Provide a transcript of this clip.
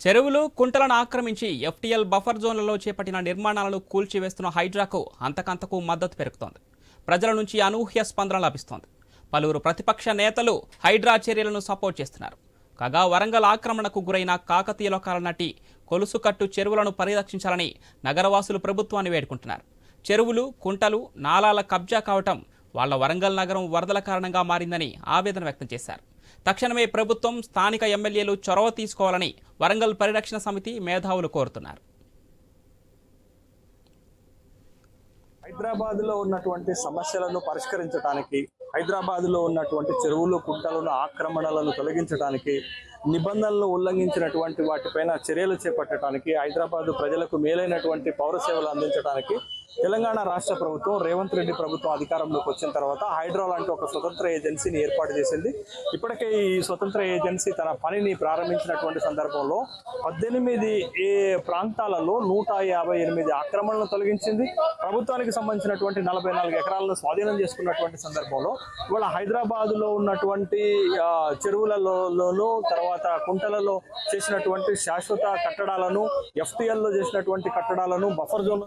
చెరువులు కుంటలను ఆక్రమించి FTL buffer జోన్లలో చేపట్టిన నిర్మాణాలను కూల్చివేస్తున్న హైడ్రాకు అంతకంతకు మద్దతు పెరుగుతోంది. ప్రజల నుంచి అనూహ్య స్పందన లభిస్తోంది. పలువురు ప్రతిపక్ష నేతలు హైడ్రా చర్యలను సపోర్ట్ చేస్తున్నారు. కాగా వరంగల్ ఆక్రమణకు గురైన కాకతీయ లోకాల నటి కొలుసుకట్టు చెరువులను పరిరక్షించాలని నగరవాసులు ప్రభుత్వాన్ని వేడుకుంటున్నారు. చెరువులు కుంటలు నాలాల కబ్జా కావటం వాళ్ళ వరంగల్ నగరం వరదల కారణంగా మారిందని ఆవేదన వ్యక్తం చేశారు. తక్షణమే ప్రభుత్వం స్థానిక ఎమ్మెల్యేలు చొరవ తీసుకోవాలని వరంగల్ పరిరక్షణ సమితి మేధావులు కోరుతున్నారు. హైదరాబాద్లో ఉన్నటువంటి సమస్యలను పరిష్కరించడానికి హైదరాబాద్లో ఉన్నటువంటి చెరువులు కుంటలను ఆక్రమణలను తొలగించడానికి నిబంధనలు ఉల్లంఘించినటువంటి వాటిపైన చర్యలు చేపట్టడానికి హైదరాబాద్ ప్రజలకు మేలైనటువంటి పౌర సేవలు అందించడానికి తెలంగాణ రాష్ట్ర ప్రభుత్వం రేవంత్ రెడ్డి ప్రభుత్వం అధికారంలోకి వచ్చిన తర్వాత హైడ్రా లాంటి ఒక స్వతంత్ర ఏజెన్సీని ఏర్పాటు చేసింది. ఇప్పటికే ఈ స్వతంత్ర ఏజెన్సీ తన పనిని ప్రారంభించినటువంటి సందర్భంలో పద్దెనిమిది ఏ ప్రాంతాలలో నూట యాభై ఎనిమిది ఆక్రమణలను తొలగించింది. ప్రభుత్వానికి సంబంధించినటువంటి నలభై నాలుగు ఎకరాలను స్వాధీనం చేసుకున్నటువంటి సందర్భంలో ఇవాళ హైదరాబాద్లో ఉన్నటువంటి చెరువులలోనూ తర్వాత కుంటలలో చేసినటువంటి శాశ్వత కట్టడాలను ఎఫ్టీఎల్లో చేసినటువంటి కట్టడాలను బఫర్ జోన్